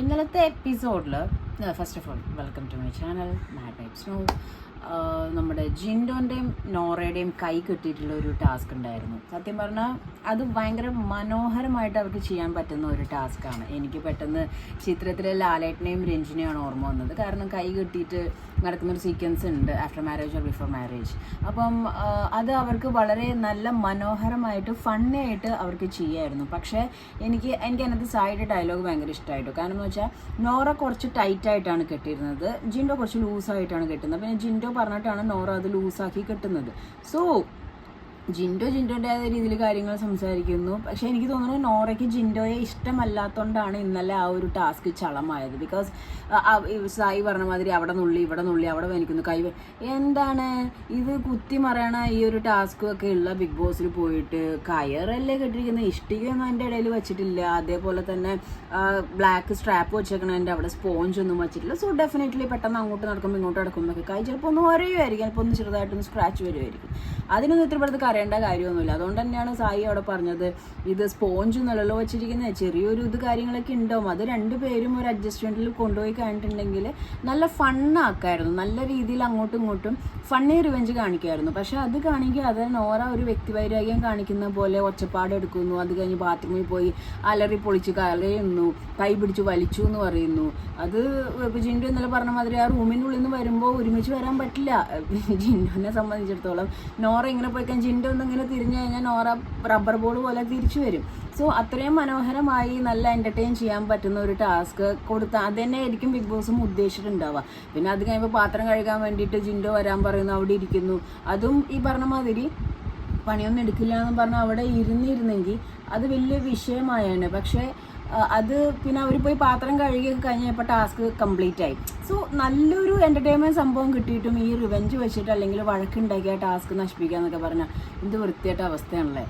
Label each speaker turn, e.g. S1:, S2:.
S1: ഇന്നലത്തെ എപ്പിസോഡിൽ first of all welcome to my channel mad vibes no നമ്മുടെ ജിൻഡോന്റെയും നോറയുടെയും കൈ കെട്ടിയിട്ടുള്ള ഒരു ടാസ്ക് ഉണ്ടായിരുന്നു. സത്യം പറഞ്ഞാൽ അത് ഭയങ്കര മനോഹരമായിട്ട് അവർക്ക് ചെയ്യാൻ പറ്റുന്ന ഒരു ടാസ്ക്കാണ് എനിക്ക് പെട്ടെന്ന് ചിത്രത്തിലെ ലാലേട്ടനെയും രഞ്ജിനെയാണ് ഓർമ്മ വന്നത്. കാരണം കൈ കെട്ടിയിട്ട് നടക്കുന്ന ഒരു സീക്വൻസ് ഉണ്ട് after marriage or before marriage അപ്പം അത് അവർക്ക് വളരെ നല്ല മനോഹരമായിട്ട് ഫണ്ണി ആയിട്ട് അവർക്ക് ചെയ്യായിരുന്നു. പക്ഷേ എനിക്ക് എനിക്ക് അതിനകത്ത് സൈഡ് ഡയലോഗ് ഭയങ്കര ഇഷ്ടമായിട്ടു കാരണം എന്ന് വെച്ചാൽ നോറ കുറച്ച് ടൈറ്റായിട്ടാണ് കെട്ടിയിരുന്നത്. ജിൻഡോ കുറച്ച് ലൂസായിട്ടാണ് കെട്ടുന്നത്. പിന്നെ ജിൻഡോ പറഞ്ഞിട്ടാണ് നോറ അത് ലൂസാക്കി കെട്ടുന്നത്. സോ ജിൻഡോ ജിൻഡോന്റെതായ രീതിയിൽ കാര്യങ്ങൾ സംസാരിക്കുന്നു. പക്ഷെ എനിക്ക് തോന്നുന്നു നോറയ്ക്ക് ജിൻഡോയെ ഇഷ്ടമല്ലാത്തതുകൊണ്ടാണ് ഇന്നലെ ആ ഒരു ടാസ്ക് ചളമായത്. ബിക്കോസ് സായി പറഞ്ഞ മാതിരി അവിടെ നുള്ളി ഇവിടെ നുള്ളി അവിടെ വേനിക്കുന്നു കൈ എന്താണ്? ഇത് കുത്തി മറയണ ഈ ഒരു ടാസ്ക് ഒക്കെ ഉള്ള ബിഗ് ബോസിൽ പോയിട്ട് കയറല്ലേ കെട്ടിരിക്കുന്നത്? ഇഷ്ടികയൊന്നും എന്റെ ഇടയിൽ വെച്ചിട്ടില്ല. അതേപോലെ തന്നെ ബ്ലാക്ക് സ്ട്രാപ്പ് വെച്ചേക്കണതിന്റെ അവിടെ സ്പോഞ്ച് ഒന്നും വെച്ചിട്ടില്ല. സോ ഡെഫിനറ്റ്ലി പെട്ടെന്ന് അങ്ങോട്ട് നടക്കുമ്പോൾ ഇങ്ങോട്ട് നടക്കുമ്പോൾ കൈ ചിലപ്പോൾ ഒന്ന് വരയുമായിരിക്കും ചിലപ്പോൾ ഒന്ന് ചെറുതായിട്ടൊന്ന് സ്ക്രാച്ച് വരുമായിരിക്കും അതിനൊന്നും ഇത്ര കരയേണ്ട കാര്യമൊന്നുമില്ല. അതുകൊണ്ട് തന്നെയാണ് സായി അവിടെ പറഞ്ഞത് ഇത് സ്പോഞ്ച് നിലവിൽ വെച്ചിരിക്കുന്ന ചെറിയൊരു ഇത് കാര്യങ്ങളൊക്കെ ഉണ്ടാവും അത് രണ്ടുപേരും ഒരു അഡ്ജസ്റ്റ്മെന്റിൽ കൊണ്ടുപോയി കഴിഞ്ഞിട്ടുണ്ടെങ്കിൽ നല്ല ഫണ്ണാക്കായിരുന്നു നല്ല രീതിയിൽ അങ്ങോട്ടും ഇങ്ങോട്ടും ഫണ്ണി റിവെഞ്ച് കാണിക്കുമായിരുന്നു. പക്ഷെ അത് കാണിക്കുക അത് നോറ ഒരു വ്യക്തിവൈരാഗ്യം കാണിക്കുന്ന പോലെ ഒച്ചപ്പാട് എടുക്കുന്നു. അത് കഴിഞ്ഞ് ബാത്റൂമിൽ പോയി അലറി പൊളിച്ച് കലയുന്നു കൈ പിടിച്ച് വലിച്ചു എന്ന് പറയുന്നു. അത് ജിൻഡു ഇന്നലെ പറഞ്ഞ മാതിരി ആ റൂമിനുള്ളിൽ നിന്ന് വരുമ്പോൾ ഒരുമിച്ച് വരാൻ പറ്റില്ല. ജിൻഡുവിനെ സംബന്ധിച്ചിടത്തോളം നോറ ഇങ്ങനെ പോയി കഴിഞ്ഞാൽ ജിൻഡു ഒന്ന് ഇങ്ങനെ തിരിഞ്ഞു കഴിഞ്ഞാൽ നോറ റബ്ബർ ബോൾ പോലെ തിരിച്ചു വരും. സോ അത്രയും മനോഹരമായി നല്ല എന്റർടൈൻ ചെയ്യാൻ പറ്റുന്ന ഒരു ടാസ്ക് കൊടുത്ത അത് തന്നെ ആയിരിക്കും ബിഗ് ബോസും ഉദ്ദേശിച്ചിട്ടുണ്ടാവുക. പിന്നെ അത് കഴിയുമ്പോൾ പാത്രം കഴുകാൻ വേണ്ടിയിട്ട് ജിൻഡോ വരാൻ പറയുന്നു അവിടെ ഇരിക്കുന്നു. അതും ഈ പറഞ്ഞ മാതിരി പണിയൊന്നും എടുക്കില്ല എന്ന് പറഞ്ഞാൽ അവിടെ ഇരുന്നിരുന്നെങ്കിൽ അത് വലിയ വിഷയമായാണ് പക്ഷേ അത് പിന്നെ അവർ പോയി പാത്രം കഴുകിയൊക്കെ കഴിഞ്ഞപ്പോൾ ടാസ്ക് കംപ്ലീറ്റ് ആയി. സോ നല്ലൊരു എന്റർടൈൻമെന്റ് സംഭവം കിട്ടിയിട്ടും ഈ റിവെഞ്ച് വെച്ചിട്ട് അല്ലെങ്കിൽ വഴക്കുണ്ടാക്കിയ ടാസ്ക് നശിപ്പിക്കുക എന്നൊക്കെ പറഞ്ഞാൽ എന്ത് വൃത്തിയായിട്ട അവസ്ഥയാണല്ലേ?